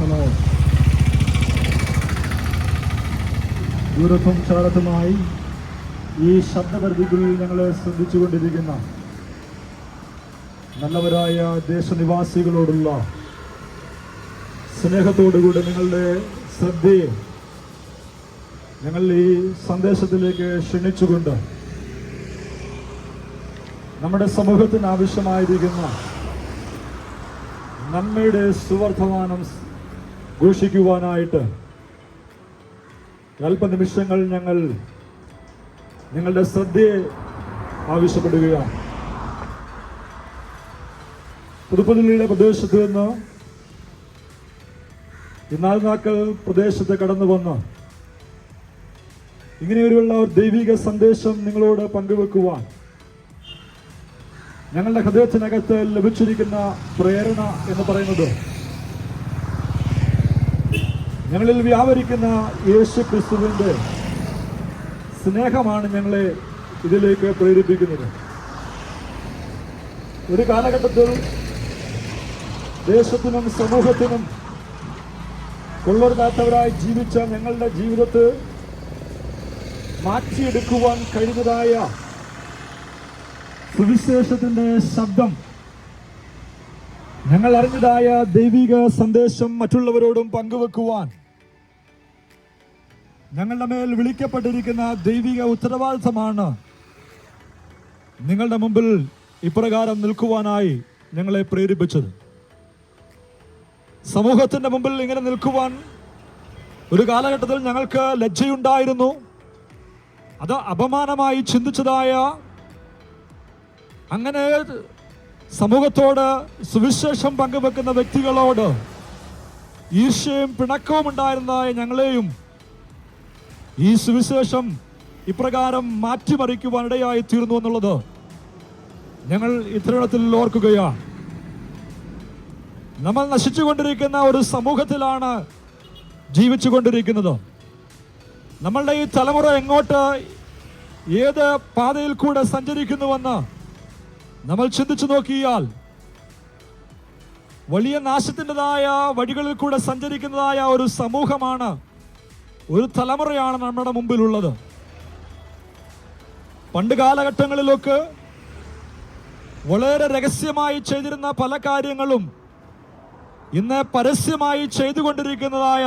പ്രൈസലോ ദൂരത്തും ചേർത്തുമായി ഈ ശബ്ദപരിധികളിൽ ഞങ്ങളെ ശ്രദ്ധിച്ചുകൊണ്ടിരിക്കുന്ന നല്ലവരായ ദേശനിവാസികളോടുള്ള സ്നേഹത്തോടുകൂടി നിങ്ങളുടെ ശ്രദ്ധയെ ഞങ്ങൾ ഈ സന്ദേശത്തിലേക്ക് ക്ഷണിച്ചുകൊണ്ട് നമ്മുടെ സമൂഹത്തിന് ആവശ്യമായിരിക്കുന്ന നന്മയുടെ സുവർദ്ധമാനം ഘോഷിക്കുവാനായിട്ട് അല്പനിമിഷങ്ങൾ ഞങ്ങൾ നിങ്ങളുടെ ശ്രദ്ധയെ ആവശ്യപ്പെടുകയാണ്. പുതുപ്പതിലിയുടെ പ്രദേശത്ത് നിന്ന് ഇന്നാൾനാക്കൾ പ്രദേശത്ത് കടന്നു വന്ന് ഇങ്ങനെയൊരുള്ള ഒരു ദൈവിക സന്ദേശം നിങ്ങളോട് പങ്കുവെക്കുവാൻ ഞങ്ങളുടെ ഹൃദയത്തിനകത്ത് ലഭിച്ചിരിക്കുന്ന പ്രേരണ എന്ന് പറയുന്നത് ഞങ്ങളിൽ വ്യാപരിക്കുന്ന യേശു ക്രിസ്തുവിന്റെ സ്നേഹമാണ് ഞങ്ങളെ ഇതിലേക്ക് പ്രേരിപ്പിക്കുന്നത്. ഒരു കാലഘട്ടത്തിൽ ദേശത്തിനും സമൂഹത്തിനും കൊള്ളരുതാത്തവരായി ജീവിച്ച ഞങ്ങളുടെ ജീവിതത്തെ മാറ്റിയെടുക്കുവാൻ കഴിഞ്ഞതായ സുവിശേഷത്തിന്റെ ശബ്ദം ഞങ്ങൾ അറിഞ്ഞതായ ദൈവിക സന്ദേശം മറ്റുള്ളവരോടും പങ്കുവെക്കുവാൻ ഞങ്ങളുടെ മേൽ വിളിക്കപ്പെട്ടിരിക്കുന്ന ദൈവിക ഉത്തരവാദിത്തമാണ് നിങ്ങളുടെ മുമ്പിൽ ഇപ്രകാരം നിൽക്കുവാനായി ഞങ്ങളെ പ്രേരിപ്പിച്ചത്. സമൂഹത്തിന്റെ മുമ്പിൽ ഇങ്ങനെ നിൽക്കുവാൻ ഒരു കാലഘട്ടത്തിൽ ഞങ്ങൾക്ക് ലജ്ജയുണ്ടായിരുന്നു. അത് അപമാനമായി ചിന്തിച്ചതായ അങ്ങനെ സമൂഹത്തോട് സുവിശേഷം പങ്കുവെക്കുന്ന വ്യക്തികളോട് ഈർഷ്യയും പിണക്കവും ഉണ്ടായിരുന്നതായ ഞങ്ങളെയും ഈ സുവിശേഷം ഇപ്രകാരം മാറ്റിമറിക്കുവാൻ ഇടയായി തീർന്നു എന്നുള്ളത് ഞങ്ങൾ ഇത്തരണത്തിൽ ഓർക്കുകയാണ്. നമ്മൾ നശിച്ചുകൊണ്ടിരിക്കുന്ന ഒരു സമൂഹത്തിലാണ് ജീവിച്ചുകൊണ്ടിരിക്കുന്നത്. നമ്മളുടെ ഈ തലമുറ എങ്ങോട്ട് ഏത് പാതയിൽ കൂടെ സഞ്ചരിക്കുന്നുവെന്ന് നമ്മൾ ചിന്തിച്ചു നോക്കിയാൽ വലിയ നാശത്തിന്റെതായ വഴികളിൽ കൂടെ സഞ്ചരിക്കുന്നതായ ഒരു സമൂഹമാണ് ഒരു തലമുറയാണ് നമ്മുടെ മുമ്പിലുള്ളത്. പണ്ട് കാലഘട്ടങ്ങളിലൊക്കെ വളരെ രഹസ്യമായി ചെയ്തിരുന്ന പല കാര്യങ്ങളും ഇന്ന് പരസ്യമായി ചെയ്തുകൊണ്ടിരിക്കുന്നതായ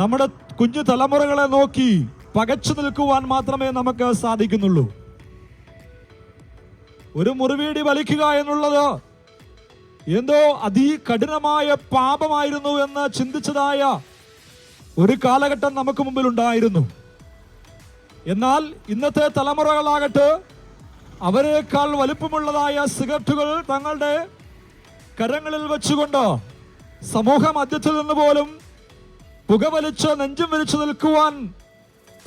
നമ്മുടെ കുഞ്ഞു തലമുറകളെ നോക്കി പകച്ചു നിൽക്കുവാൻ മാത്രമേ നമുക്ക് സാധിക്കുന്നുള്ളൂ. ഒരു മുറിവീടി വലിക്കുക എന്നുള്ളത് എന്തോ അതി കഠിനമായ പാപമായിരുന്നു എന്ന് ചിന്തിച്ചതായ ഒരു കാലഘട്ടം നമുക്ക് മുമ്പിൽ ഉണ്ടായിരുന്നു. എന്നാൽ ഇന്നത്തെ തലമുറകളാകട്ടെ അവരെക്കാൾ വലുപ്പമുള്ളതായ സിഗരറ്റുകൾ തങ്ങളുടെ കരങ്ങളിൽ വെച്ചുകൊണ്ട് സമൂഹ മധ്യത്തിൽ നിന്ന് പോലും പുകവലിച്ച് നെഞ്ചും വലിച്ചു നിൽക്കുവാൻ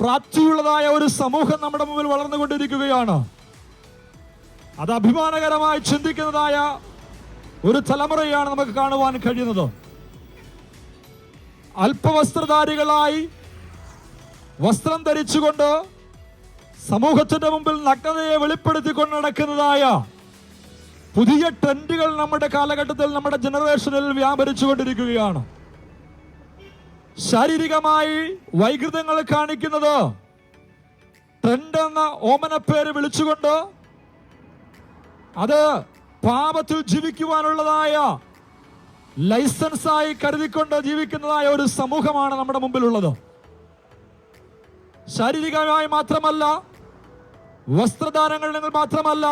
പ്രാപ്തിയുള്ളതായ ഒരു സമൂഹം നമ്മുടെ മുമ്പിൽ വളർന്നുകൊണ്ടിരിക്കുകയാണ്. അത് അഭിമാനകരമായി ചിന്തിക്കുന്നതായ ഒരു തലമുറയാണ് നമുക്ക് കാണുവാൻ കഴിയുന്നത്. അല്പവസ്ത്രധാരികളായി വസ്ത്രം ധരിച്ചുകൊണ്ട് സമൂഹത്തിന്റെ മുമ്പിൽ നഗ്നതയെ വെളിപ്പെടുത്തിക്കൊണ്ട് നടക്കുന്നതായ പുതിയ ട്രെൻഡുകൾ നമ്മുടെ കാലഘട്ടത്തിൽ നമ്മുടെ ജനറേഷനിൽ വ്യാപരിച്ചുകൊണ്ടിരിക്കുകയാണ്. ശാരീരികമായി വൈകൃതങ്ങൾ കാണിക്കുന്നത് ട്രെൻഡ് എന്ന ഓമനപ്പേര് വിളിച്ചുകൊണ്ട് അത് പാപത്തിൽ ജീവിക്കുവാനുള്ളതായ ലൈസൻസായി കരുതിക്കൊണ്ട് ജീവിക്കുന്നതായ ഒരു സമൂഹമാണ് നമ്മുടെ മുമ്പിലുള്ളത്. ശാരീരികമായി മാത്രമല്ല വസ്ത്രധാരങ്ങളിൽ മാത്രമല്ല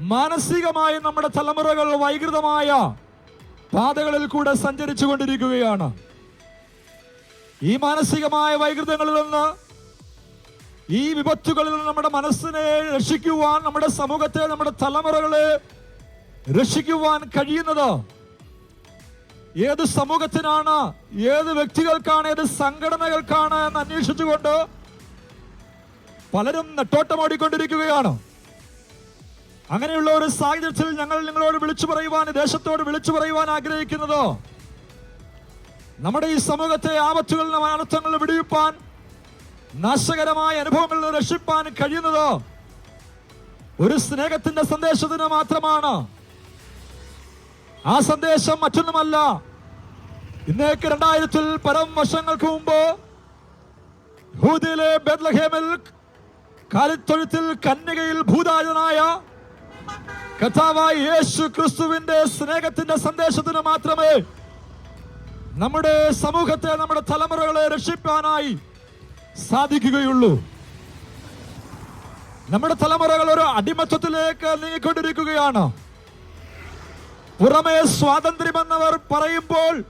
മാനസികമായി നമ്മുടെ തലമുറകൾ വൈകൃതമായ പാതകളിൽ കൂടെ സഞ്ചരിച്ചു കൊണ്ടിരിക്കുകയാണ്. ഈ മാനസികമായ വൈകൃതങ്ങളിൽ നിന്ന് ഈ വിപത്തുകളിൽ നിന്ന് നമ്മുടെ മനസ്സിനെ രക്ഷിക്കുവാൻ നമ്മുടെ സമൂഹത്തെ നമ്മുടെ തലമുറകളെ രക്ഷിക്കുവാൻ കഴിയുന്നത് ഏത് സമൂഹത്തിനാണ് ഏത് വ്യക്തികൾക്കാണ് ഏത് സംഘടനകൾക്കാണ് എന്ന് അന്വേഷിച്ചുകൊണ്ട് പലരും നെട്ടോട്ടമോടിക്കൊണ്ടിരിക്കുകയാണ്. അങ്ങനെയുള്ള ഒരു സാഹചര്യത്തിൽ ഞങ്ങൾ നിങ്ങളോട് വിളിച്ചു പറയുവാൻ ദേശത്തോട് വിളിച്ചു പറയുവാൻ ആഗ്രഹിക്കുന്നത് നമ്മുടെ ഈ സമൂഹത്തെ ആപത്തുകളിൽ നിന്ന് വിടിയിപ്പാൻ നാശകരമായ അനുഭവങ്ങളിൽ രക്ഷിപ്പാൻ കഴിയുന്നത് ഒരു സ്നേഹത്തിന്റെ സന്ദേശത്തിന് മാത്രമാണ്. ആ സന്ദേശം മറ്റൊന്നുമല്ല. ഇന്നേക്ക് രണ്ടായിരത്തിൽ പരം വർഷങ്ങൾക്ക് മുമ്പ് കാലിത്തൊഴുത്തിൽ കന്യകയിൽ ഭൂതാജനായ കഥാവായ യേശു ക്രിസ്തുവിന്റെ സ്നേഹത്തിന്റെ സന്ദേശത്തിന് മാത്രമേ നമ്മുടെ സമൂഹത്തെ നമ്മുടെ തലമുറകളെ രക്ഷിക്കാനായി സാധിക്കുകയുള്ളൂ. നമ്മുടെ തലമുറകൾ ഒരു അടിമത്വത്തിലേക്ക് നീങ്ങിക്കൊണ്ടിരിക്കുകയാണ്. പുറമെ സ്വാതന്ത്ര്യമെന്നവർ പറയുമ്പോൾ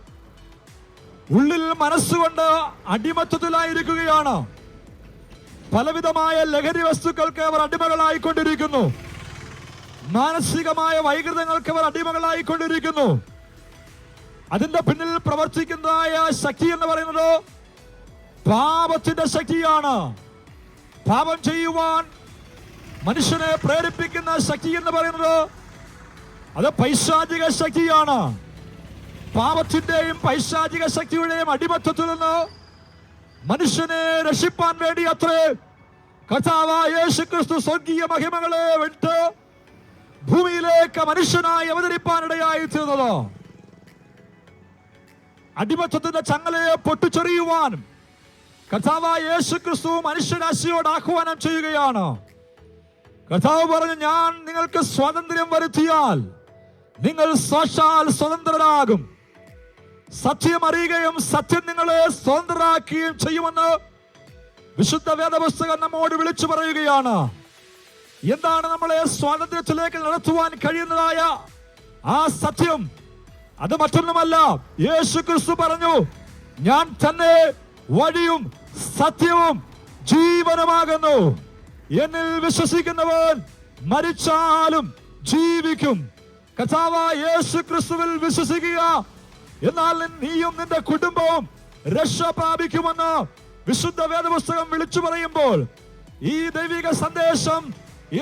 ഉള്ളിൽ മനസ്സുകൊണ്ട് അടിമത്തത്തിലായിരിക്കുകയാണ്. പലവിധമായ ലഹരി വസ്തുക്കൾക്ക് അവർ അടിമകളായിക്കൊണ്ടിരിക്കുന്നു. മാനസികമായ വൈകൃതങ്ങൾക്ക് അവർ അടിമകളായിക്കൊണ്ടിരിക്കുന്നു. അതിന്റെ പിന്നിൽ പ്രവർത്തിക്കുന്നതായ ശക്തി എന്ന് പറയുന്നത് പാപത്തിന്റെ ശക്തിയാണ്. പാപം ചെയ്യുവാൻ മനുഷ്യനെ പ്രേരിപ്പിക്കുന്ന ശക്തി എന്ന് പറയുന്നത് അത് പൈശാചിക ശക്തിയാണ്. പാപത്തിന്റെയും പൈശാചിക ശക്തിയുടെയും അടിമത്തത്തിൽ നിന്ന് മനുഷ്യനെ രക്ഷിപ്പാൻ വേണ്ടി അത്രേ കഥാവേശു ക്രിസ്തു സ്വർഗീയ മഹിമകളെ വിട്ട് ഭൂമിയിലേക്ക് മനുഷ്യനായി അവതരിപ്പാനിടയായി തീർന്നത്. അടിമത്തത്തിന്റെ ചങ്ങലയെ പൊട്ടിച്ചെറിയുവാൻ കർത്താവായ യേശു ക്രിസ്തു മനുഷ്യരാശിയോട് ആഹ്വാനം ചെയ്യുകയാണ്. കർത്താവ് പറഞ്ഞു ഞാൻ നിങ്ങൾക്ക് സ്വാതന്ത്ര്യം വരുത്തിയാൽ നിങ്ങൾ സാക്ഷാൽ സ്വതന്ത്രരാകും. സത്യം അറിയുകയും സത്യം നിങ്ങളെ സ്വതന്ത്രരാക്കുകയും ചെയ്യുമെന്ന് വിശുദ്ധ വേദപുസ്തകം നമ്മോട് വിളിച്ചു പറയുകയാണ്. എന്താണ് നമ്മളെ സ്വാതന്ത്ര്യത്തിലേക്ക് നടത്തുവാൻ കഴിയുന്നതായ ആ സത്യം? അത് മറ്റൊന്നുമല്ല യേശു ക്രിസ്തു പറഞ്ഞു ഞാൻ തന്നെ വഴിയും സത്യവും ജീവനുമാകുന്നു. എന്നിൽ വിശ്വസിക്കുന്നവൻ മരിച്ചാലും ജീവിക്കും. കഥാവ യേശു ക്രിസ്തുവിൽ വിശ്വസിക്കുക. എന്നാൽ നീയും നിന്റെ കുടുംബവും രക്ഷ പ്രാപിക്കുമെന്ന് വിശുദ്ധ വേദപുസ്തകം വിളിച്ചു പറയുമ്പോൾ ഈ ദൈവിക സന്ദേശം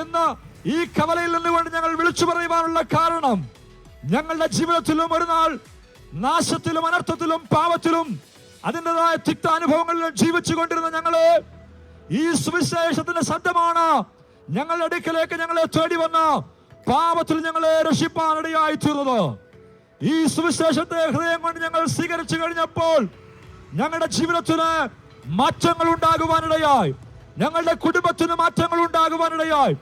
ഇന്ന് ഈ കവലയിൽ നിന്നുകൊണ്ട് ഞങ്ങൾ വിളിച്ചു പറയുവാനുള്ള കാരണം ഞങ്ങളുടെ ജീവിതത്തിലും ഒരു നാൾ നാശത്തിലും അനർത്ഥത്തിലും പാപത്തിലും അതിന്റെതായ തിക്ത അനുഭവങ്ങളിലും ജീവിച്ചു കൊണ്ടിരുന്ന ഞങ്ങൾ ഈ സുവിശേഷത്തിന്റെ ശബ്ദമാണ് ഞങ്ങളുടെ അടുക്കലേക്ക് ഞങ്ങളെ തേടി വന്ന പാപത്തിൽ ഞങ്ങളെ രക്ഷിപ്പാനിടയായി തീർന്നത് ഈ സുവിശേഷത്തെ ഹൃദയം കൊണ്ട് ഞങ്ങൾ സ്വീകരിച്ചു കഴിഞ്ഞപ്പോൾ ഞങ്ങളുടെ ജീവിതത്തിന് മാറ്റങ്ങൾ ഉണ്ടാകുവാനിടയായി. ഞങ്ങളുടെ കുടുംബത്തിന് മാറ്റങ്ങൾ ഉണ്ടാകുവാനിടയായി.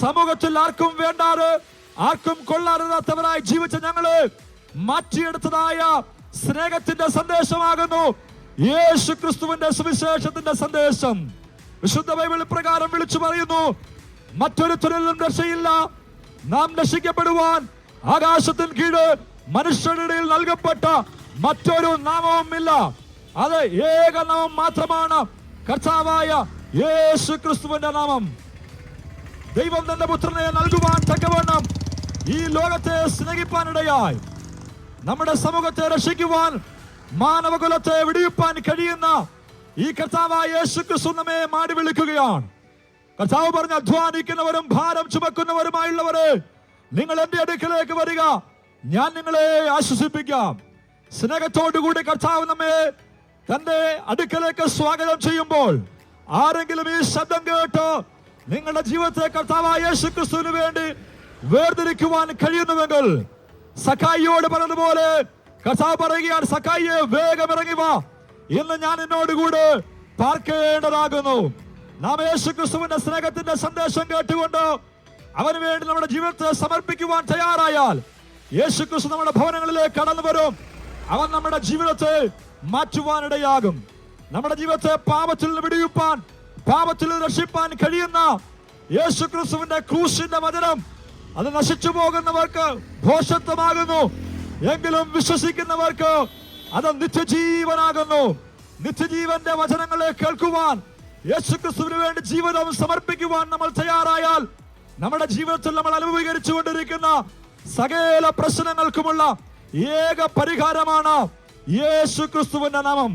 സമൂഹത്തിൽ ആർക്കും വേണ്ടാതെ ആർക്കും കൊള്ളാറില്ലാത്തവരായി ജീവിച്ച ഞങ്ങൾ മാറ്റിയെടുത്തതായ സ്നേഹത്തിന്റെ സന്ദേശമാകുന്നു. യേശു ക്രിസ്തുവിന്റെ സുവിശേഷത്തിന്റെ സന്ദേശം. വിശുദ്ധ ബൈബിൾ പ്രകാരം വിളിച്ചു പറയുന്നു മറ്റൊരു തുരലും രക്ഷയില്ല നാം രക്ഷിക്കപ്പെടുവാൻ ആകാശത്തിന് കീഴ് മനുഷ്യരുടെ നൽകപ്പെട്ട മറ്റൊരു നാമവും ഇല്ല. അത് ഏക നാമം മാത്രമാണ്. കർത്താവായ യേശു ക്രിസ്തുവിന്റെ നാമം. ദൈവം തന്റെ പുത്രനെ നൽകുവാൻ തക്കവണ്ണം ഈ ലോകത്തെ സ്നേഹിപ്പാനിടയായി. നമ്മുടെ സമൂഹത്തെ രക്ഷിക്കുവാൻ മാനവകുലത്തെ വിടിയിപ്പാൻ കഴിയുന്ന ഈ കർത്താവായ യേശു ക്രിസ്തു നമ്മെ മാടി വിളിക്കുകയാണ്. കർത്താവ് പറഞ്ഞ അധ്വാനിക്കുന്നവരും ഭാരം ചുമക്കുന്നവരുമായുള്ളവര് നിങ്ങൾ എന്റെ അടുക്കലേക്ക് വരിക. ഞാൻ നിങ്ങളെ ആശ്വസിപ്പിക്കാം. സ്നേഹത്തോടുകൂടി കർത്താവ് നമ്മെ തന്റെ അടുക്കലേക്ക് സ്വാഗതം ചെയ്യുമ്പോൾ ആരെങ്കിലും ഈ ശബ്ദം കേട്ടോ നിങ്ങളുടെ ജീവിതത്തെ കർത്താവായ യേശു ക്രിസ്തുവിന് വേണ്ടി വേർതിരിക്കുവാൻ കഴിയുന്നുവെങ്കിൽ സഖായിയോട് പറഞ്ഞതുപോലെ കർത്താവ് പറയുകയാണ് സഖായിയെ വേഗം ഇറങ്ങി വാ. ഇന്ന് ഞാൻ എന്നോടുകൂടെ പാർക്കേണ്ടതാകുന്നു. നാം യേശു ക്രിസ്തുവിന്റെ സ്നേഹത്തിന്റെ സന്ദേശം കേട്ടുകൊണ്ട് അവന് വേണ്ടി നമ്മുടെ ജീവിതത്തെ സമർപ്പിക്കുവാൻ തയ്യാറായാൽ യേശു ക്രിസ്തു നമ്മുടെ ഭവനങ്ങളിലേക്ക് കടന്നു വരും. അവൻ നമ്മുടെ ജീവിതത്തെ മാറ്റുവാനിടയാകും. നമ്മുടെ ജീവിതത്തെ പാപത്തിൽ നിന്ന് വിടിയിപ്പാൻ പാപത്തിൽ നിന്ന് രക്ഷിപ്പാൻ കഴിയുന്ന യേശു ക്രിസ്തുവിന്റെ ക്രൂശിന്റെ വചനം. അത് നശിച്ചു പോകുന്നവർക്ക് ഭോഷത്വമാകുന്നു എങ്കിലും വിശ്വസിക്കുന്നവർക്ക് അത് നിത്യജീവനാകുന്നു. നിത്യജീവന്റെ വചനങ്ങളെ കേൾക്കുവാൻ യേശു ക്രിസ്തുവിന് വേണ്ടി ജീവിതം സമർപ്പിക്കുവാൻ നമ്മൾ തയ്യാറായാൽ നമ്മുടെ ജീവിതത്തിൽ നമ്മൾ അനുഭവീകരിച്ചുകൊണ്ടിരിക്കുന്ന സകല പ്രശ്നങ്ങൾക്കുമുള്ള ഏക പരിഹാരമാണ് യേശുക്രിസ്തുവിന്റെ നാമം.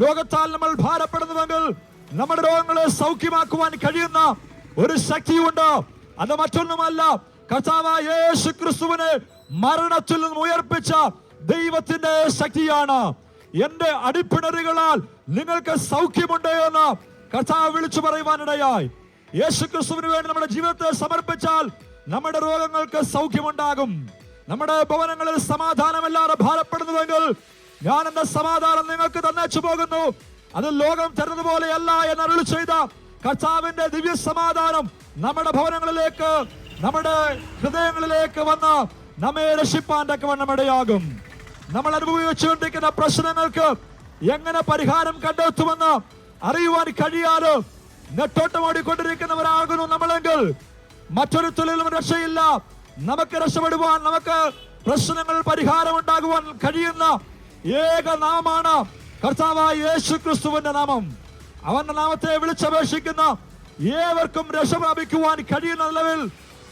രോഗത്താൽ നമ്മൾ ഭാരപ്പെടുന്നുവെങ്കിൽ നമ്മുടെ രോഗങ്ങളെ സൗഖ്യമാക്കുവാൻ കഴിയുന്ന ഒരു ശക്തിയുണ്ട്. അത് മറ്റൊന്നുമല്ല ക്രിസ്തുവിനെ മരണത്തിൽ നിന്ന് ഉയർപ്പിച്ച ദൈവത്തിന്റെ ശക്തിയാണ്. എന്റെ അടിപ്പിണറുകളാൽ നിങ്ങൾക്ക് സൗഖ്യമുണ്ട് എന്ന് കർത്താവ് വിളിച്ചു പറയുവാനിടയായി. യേശു ക്രിസ്തുവിന് വേണ്ടി നമ്മുടെ ജീവിതത്തെ സമർപ്പിച്ചാൽ നമ്മുടെ രോഗങ്ങൾക്ക് സൗഖ്യമുണ്ടാകും. നമ്മുടെ ഭവനങ്ങളിൽ സമാധാനമല്ലാതെ ഭാരപ്പെടുന്നുവെങ്കിൽ ഞാൻ എന്റെ സമാധാനം നിങ്ങൾക്ക് തന്നേച്ചു പോകുന്നു. അത് ലോകം തരുന്നത് എന്ന് അരുളി ചെയ്ത കർത്താവിന്റെ ദിവ്യ സമാധാനം നമ്മുടെ ഭവനങ്ങളിലേക്ക് നമ്മുടെ ഹൃദയങ്ങളിലേക്ക് വന്ന് നമ്മെ രക്ഷിപ്പാൻ തക്കവണ്ണം ഇടയാകും നമ്മൾ അനുഭവിച്ചുകൊണ്ടിരിക്കുന്ന പ്രശ്നങ്ങൾക്ക് എങ്ങനെ പരിഹാരം കണ്ടെത്തുമെന്ന് അറിയുവാൻ കഴിയാതെ നെട്ടോട്ടമോടിക്കൊണ്ടിരിക്കുന്നവരാകുന്നു നമ്മളെങ്കിൽ. മറ്റൊരു തൊഴിലും രക്ഷയില്ല. നമുക്ക് രക്ഷപ്പെടുവാൻ നമുക്ക് പ്രശ്നങ്ങൾ പരിഹാരം ഉണ്ടാകുവാൻ കഴിയുന്ന ഏക നാമമാണ് കർത്താവായ യേശു ക്രിസ്തുവിന്റെ നാമം. അവന്റെ നാമത്തെ വിളിച്ചപേക്ഷിക്കുന്ന ഏവർക്കും രക്ഷ പ്രാപിക്കുവാൻ കഴിയുന്ന നിലവിൽ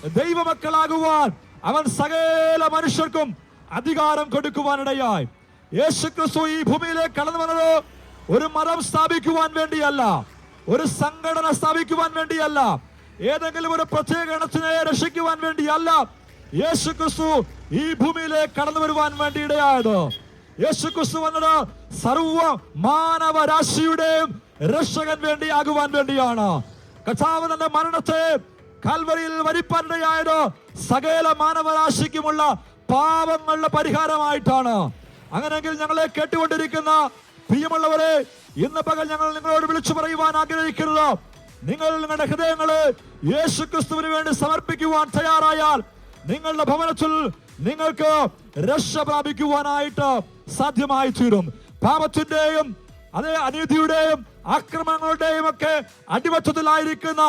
ദൈവമക്കളാകുവാൻ അവൻ സകല മനുഷ്യർക്കും അധികാരം കൊടുക്കുവാനിടയായി. യേശു ക്രിസ്തു ഈ ഭൂമിയിലേക്ക് കടന്നു വന്നത് ഒരു മതം സ്ഥാപിക്കുവാൻ വേണ്ടിയല്ല ഒരു സംഘടന സ്ഥാപിക്കുവാൻ വേണ്ടിയല്ല ഏതെങ്കിലും ഒരു പ്രത്യേക ഇനത്തിനെ രക്ഷിക്കുവാൻ വേണ്ടിയല്ല യേശു ക്രിസ്തു ഈ ഭൂമിയിലേക്ക് കടന്നു വരുവാൻ വേണ്ടി ഇടയായത്. യേശു ക്രിസ്തു വന്നത് സർവ മാനവരാശിയുടെയും രക്ഷകൻ വേണ്ടിയാകുവാൻ വേണ്ടിയാണ്. കർത്താവ് തന്റെ മരണത്തെ കാൽവറിയിൽ വരിപ്പാനിടയായത് സകല മാനവരാശിക്കുമുള്ള പാപങ്ങളുടെ പരിഹാരമായിട്ടാണ്. അങ്ങനെങ്കിൽ ഞങ്ങളെ കേട്ടുകൊണ്ടിരിക്കുന്ന പ്രിയമുള്ളവരെ ഇന്ന് പകൽ ഞങ്ങൾ നിങ്ങളോട് വിളിച്ചു പറയുവാൻ ആഗ്രഹിക്കുന്നത് നിങ്ങൾ നിങ്ങളുടെ ഹൃദയങ്ങൾ യേശു ക്രിസ്തുവിന് വേണ്ടി സമർപ്പിക്കുവാൻ തയ്യാറായാൽ നിങ്ങളുടെ ഭവനത്തിൽ നിങ്ങൾക്ക് രക്ഷ പ്രാപിക്കുവാനായിട്ട് സാധ്യമായി തീരും. പാപത്തിന്റെയും അതേ അനീതിയുടെയും ആക്രമണങ്ങളുടെയും ഒക്കെ അടിമത്തത്തിലായിരിക്കുന്ന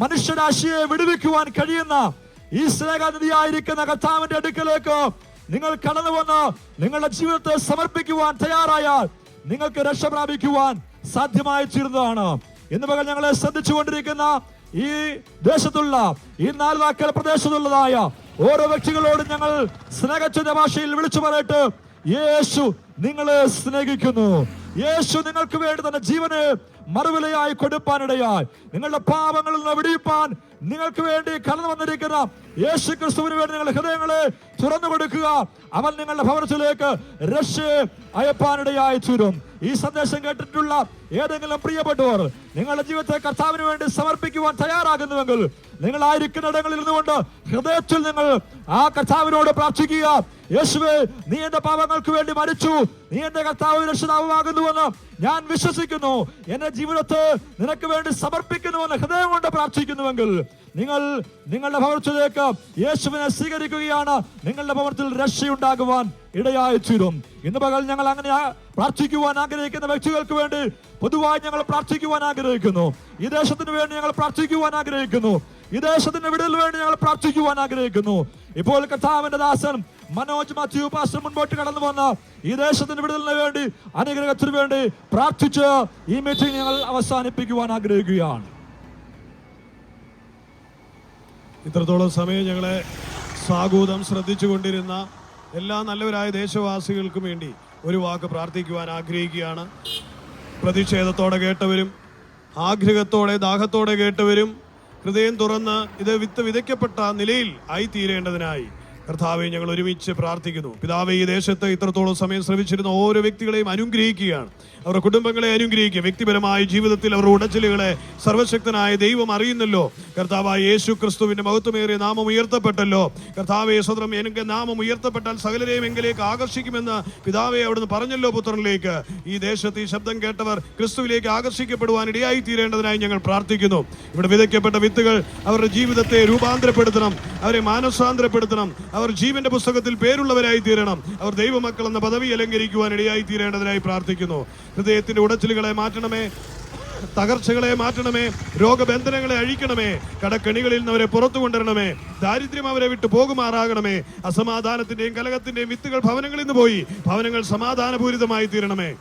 മനുഷ്യരാശിയെ വിടുവിക്കുവാൻ കഴിയുന്ന ഈ സ്നേഹനിധിയായിരിക്കുന്ന കർത്താവിന്റെ അടുക്കലേക്ക് നിങ്ങൾ കടന്നു വന്ന് നിങ്ങളുടെ ജീവിതത്തെ സമർപ്പിക്കുവാൻ തയ്യാറായാൽ നിങ്ങൾക്ക് രക്ഷ പ്രാപിക്കുവാൻ സാധ്യമായി തീരുന്നതാണ് ഇന്ന് പകൽ ഞങ്ങളെ ശ്രദ്ധിച്ചുകൊണ്ടിരിക്കുന്ന ഈ ദേശത്തുള്ള ഈ നാല് വാക്കൽ പ്രദേശത്തുള്ളതായ ഓരോ വ്യക്തികളോടും ഞങ്ങൾ സ്നേഹത്തിന്റെ ഭാഷയിൽ വിളിച്ചു പറയട്ട്. യേശു നിങ്ങളെ സ്നേഹിക്കുന്നു. യേശു നിങ്ങൾക്ക് വേണ്ടി തന്നെ ജീവന് മറുവിലയായി കൊടുപ്പാനിടയായി. നിങ്ങളുടെ പാപങ്ങളിൽ നിന്ന് വിടിയിപ്പാൻ നിങ്ങൾക്ക് വേണ്ടി കടന്നു വന്നിരിക്കുന്ന യേശു ക്രിസ്തുവിന് വേണ്ടി നിങ്ങളുടെ ഹൃദയങ്ങളെ തുറന്നു കൊടുക്കുക. അവൻ നിങ്ങളുടെ ഭവനത്തിലേക്ക് രക്ഷ അയപ്പാനിടയായി തീരും. ഈ സന്ദേശം കേട്ടിട്ടുള്ള ഏതെങ്കിലും പ്രിയപ്പെട്ടവർ നിങ്ങളുടെ ജീവിതത്തെ കർത്താവിന് വേണ്ടി സമർപ്പിക്കുവാൻ തയ്യാറാകുന്നുവെങ്കിൽ നിങ്ങൾ ഇടങ്ങളിൽ നിന്നുകൊണ്ട് ഹൃദയത്തിൽ നിങ്ങൾ ആ കർത്താവിനോട് പ്രാർത്ഥിക്കുക. യേശുവേ നീ എന്റെ പാപങ്ങൾക്ക് വേണ്ടി മരിച്ചു. നീ എന്റെ കർത്താവ് രക്ഷിതാവുമാകുന്നുവെന്ന് ഞാൻ വിശ്വസിക്കുന്നു. എന്റെ ജീവിതത്തെ നിനക്ക് വേണ്ടി സമർപ്പിക്കുന്നുവെന്ന് ഹൃദയം കൊണ്ട് പ്രാർത്ഥിക്കുന്നുവെങ്കിൽ നിങ്ങൾ നിങ്ങളുടെ പകർച്ചയിലേക്ക് യേശുവിനെ സ്വീകരിക്കുകയാണ്. നിങ്ങളുടെ പകർച്ചയിൽ രക്ഷയുണ്ടാകുവാൻ ഇടയായി തീരും. ഇന്ന് പകൽ ഞങ്ങൾ അങ്ങനെ പ്രാർത്ഥിക്കുവാൻ ആഗ്രഹിക്കുന്ന വ്യക്തികൾക്ക് വേണ്ടി പൊതുവായി ഞങ്ങൾ പ്രാർത്ഥിക്കുവാൻ ആഗ്രഹിക്കുന്നു. ഈ ദേശത്തിന് വേണ്ടി ഞങ്ങൾ പ്രാർത്ഥിക്കുവാൻ ആഗ്രഹിക്കുന്നു. ഈ ദേശത്തിന്റെ വിടൽ വേണ്ടി ഞങ്ങൾ പ്രാർത്ഥിക്കുവാൻ ആഗ്രഹിക്കുന്നു. ഇപ്പോൾ കഥാവിന്റെ ദാസൻ മനോജ് മാത്യു പാസ്റ്റർ മുൻപോട്ട് കടന്നു വന്ന ഈ ദേശത്തിന്റെ വിടുതലിന് വേണ്ടി അനുഗ്രഹത്തിന് വേണ്ടി പ്രാർത്ഥിച്ച് ഈ മീറ്റിംഗ് ഞങ്ങൾ അവസാനിപ്പിക്കുവാൻ ആഗ്രഹിക്കുകയാണ്. ഇത്രത്തോളം സമയം ഞങ്ങളെ സ്വാഗതം ശ്രദ്ധിച്ചു കൊണ്ടിരുന്ന എല്ലാ നല്ലവരായ ദേശവാസികൾക്കും വേണ്ടി ഒരു വാക്ക് പ്രാർത്ഥിക്കുവാൻ ആഗ്രഹിക്കുകയാണ്. പ്രതിഷേധത്തോടെ കേട്ടവരും ആഗ്രഹത്തോടെ ദാഹത്തോടെ കേട്ടവരും ഹൃദയം തുറന്ന് ഇത് വിത്ത് വിതയ്ക്കപ്പെട്ട നിലയിൽ ആയിത്തീരേണ്ടതിനായി കർത്താവെ ഞങ്ങൾ ഒരുമിച്ച് പ്രാർത്ഥിക്കുന്നു. പിതാവെ ഈ ദേശത്ത് ഇത്രത്തോളം സമയം ശ്രമിച്ചിരുന്ന ഓരോ വ്യക്തികളെയും അനുഗ്രഹിക്കുകയാണ്. അവരുടെ കുടുംബങ്ങളെ അനുഗ്രഹിക്കുക. വ്യക്തിപരമായ ജീവിതത്തിൽ അവരുടെ ഉടച്ചിലുകളെ സർവശക്തനായ ദൈവം അറിയുന്നല്ലോ. കർത്താവായ യേശു ക്രിസ്തുവിന്റെ മഹത്വമേറിയ നാമം ഉയർത്തപ്പെട്ടല്ലോ. കർത്താവ് യേശുദ്രം എനിക്ക് നാമം ഉയർത്തപ്പെട്ടാൽ സകലരെയും എങ്കിലേക്ക് ആകർഷിക്കുമെന്ന് പിതാവെ അവിടുന്ന് പറഞ്ഞല്ലോ പുത്രനിലേക്ക്. ഈ ദേശത്ത് ഈ ശബ്ദം കേട്ടവർ ക്രിസ്തുവിലേക്ക് ആകർഷിക്കപ്പെടുവാൻ ഇടയായി തീരേണ്ടതിനായി ഞങ്ങൾ പ്രാർത്ഥിക്കുന്നു. ഇവിടെ വിതയ്ക്കപ്പെട്ട വിത്തുകൾ അവരുടെ ജീവിതത്തെ രൂപാന്തരപ്പെടുത്തണം. അവരെ മാനസാന്തരപ്പെടുത്തണം. അവർ ജീവന്റെ പുസ്തകത്തിൽ പേരുള്ളവരായി തീരണം. അവർ ദൈവമക്കൾ എന്ന പദവി അലങ്കരിക്കുവാൻ ഇടയായി തീരേണ്ടതിനായി പ്രാർത്ഥിക്കുന്നു. ഹൃദയത്തിന്റെ ഉടച്ചിലുകളെ മാറ്റണമേ. തകർച്ചകളെ മാറ്റണമേ. രോഗബന്ധനങ്ങളെ അഴിക്കണമേ. കടക്കെണികളിൽ നിന്ന് അവരെ പുറത്തു കൊണ്ടുവരണമേ. ദാരിദ്ര്യം അവരെ വിട്ടു പോകുമാറാകണമേ. അസമാധാനത്തിന്റെയും കലകത്തിന്റെയും വിത്തുകൾ ഭവനങ്ങളിൽ നിന്ന് പോയി. ഭവനങ്ങൾ സമാധാനപൂരിതമായി തീരണമേ.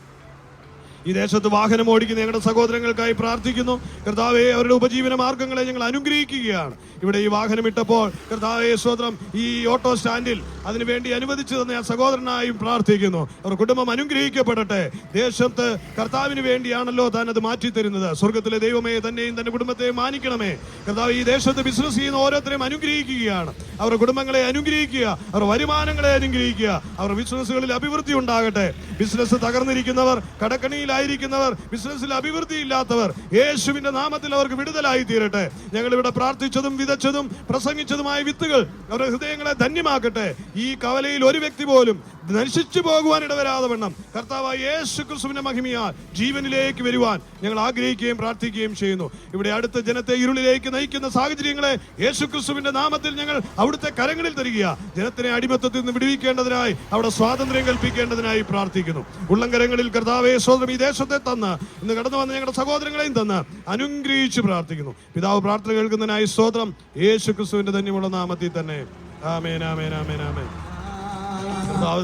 ഈ ദേശത്ത് വാഹനം ഓടിക്കുന്ന ഞങ്ങളുടെ സഹോദരങ്ങൾക്കായി പ്രാർത്ഥിക്കുന്നു. കർത്താവെ അവരുടെ ഉപജീവന മാർഗങ്ങളെ ഞങ്ങൾ അനുഗ്രഹിക്കുകയാണ്. ഇവിടെ ഈ വാഹനം ഇട്ടപ്പോൾ കർത്താവെ സ്വതന്ത്രം ഈ ഓട്ടോ സ്റ്റാൻഡിൽ അതിനുവേണ്ടി അനുവദിച്ചു തന്ന ആ സഹോദരനായും പ്രാർത്ഥിക്കുന്നു. അവർ കുടുംബം അനുഗ്രഹിക്കപ്പെടട്ടെ. ദേശത്ത് കർത്താവിന് വേണ്ടിയാണല്ലോ താൻ അത് മാറ്റി തരുന്നത് സ്വർഗത്തിലെ ദൈവമേ തന്നെയും തന്റെ കുടുംബത്തെയും മാനിക്കണമേ. കർത്താവ് ഈ ദേശത്ത് ബിസിനസ് ചെയ്യുന്ന ഓരോരുത്തരെയും അനുഗ്രഹിക്കുകയാണ്. അവരുടെ കുടുംബങ്ങളെ അനുഗ്രഹിക്കുക അവർ വരുമാനങ്ങളെ അനുഗ്രഹിക്കുക അവർ ബിസിനസ്സുകളിൽ അഭിവൃദ്ധി ഉണ്ടാകട്ടെ. ബിസിനസ് തകർന്നിരിക്കുന്നവർ കടക്കണിയിലായിരിക്കുന്നവർ ബിസിനസ്സിൽ അഭിവൃദ്ധി ഇല്ലാത്തവർ യേശുവിന്റെ നാമത്തിൽ അവർക്ക് വിടുതലായി തീരട്ടെ. ഞങ്ങൾ ഇവിടെ പ്രാർത്ഥിച്ചതും വിതച്ചതും പ്രസംഗിച്ചതുമായ വിത്തുകൾ അവരുടെ ഹൃദയങ്ങളെ ധന്യമാക്കട്ടെ. ഈ കവലയിൽ ഒരു വ്യക്തി പോലും നശിച്ചു പോകുവാൻ ഇടവരാതെ വണ്ണം. കർത്താവായ യേശു ക്രിസ്തുവിന്റെ മഹിമയാൽ ജീവനിലേക്ക് വരുവാൻ ഞങ്ങൾ ആഗ്രഹിക്കുകയും പ്രാർത്ഥിക്കുകയും ചെയ്യുന്നു. ഇവിടെ അടുത്ത ജനത്തെ ഇരുളിലേക്ക് നയിക്കുന്ന സാഹചര്യങ്ങളെ യേശു ക്രിസ്തുവിന്റെ നാമത്തിൽ ഞങ്ങൾ അവിടുത്തെ കരങ്ങളിൽ തരിക ജനത്തിനെ അടിമത്തത്തിൽ നിന്ന് വിടുവിക്കേണ്ടതിനായി അവിടെ സ്വാതന്ത്ര്യം കൽപ്പിക്കേണ്ടതിനായി പ്രാർത്ഥിക്കുന്നു. ഉള്ളംകരങ്ങളിൽ കർത്താവെ സ്വതന്ത്രം ഈ ദേശത്തെ തന്ന്. ഇന്ന് കടന്നു വന്ന ഞങ്ങളുടെ സഹോദരങ്ങളെയും തന്ന് അനുഗ്രഹിച്ച് പ്രാർത്ഥിക്കുന്നു. പിതാവ് പ്രാർത്ഥന കേൾക്കുന്നതിനായി സ്തോത്രം. യേശു ക്രിസ്തുവിന്റെ ധന്യമുള്ള നാമത്തിൽ തന്നെ. ആമേൻ ആമേൻ ആമേൻ ആമേൻ.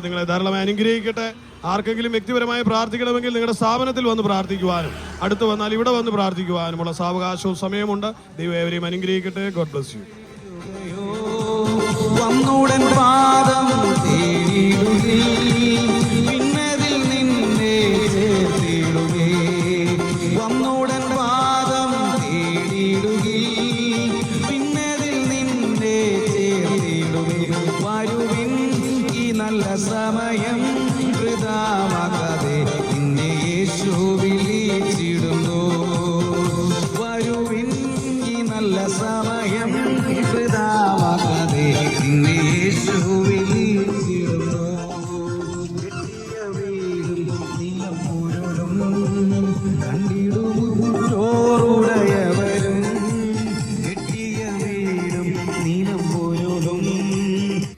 നിങ്ങളെ ധാരാളമായി അനുഗ്രഹിക്കട്ടെ. ആർക്കെങ്കിലും വ്യക്തിപരമായി പ്രാർത്ഥിക്കണമെങ്കിൽ നിങ്ങളുടെ സ്ഥാപനത്തിൽ വന്ന് പ്രാർത്ഥിക്കുവാനും അടുത്ത് വന്നാൽ ഇവിടെ വന്ന് പ്രാർത്ഥിക്കുവാനുമുള്ള സാവകാശവും സമയമുണ്ട്. ദൈവം അനുഗ്രഹിക്കട്ടെ. ഗോഡ് ബ്ലസ് യു വന്നുടൻ പാദം സമയം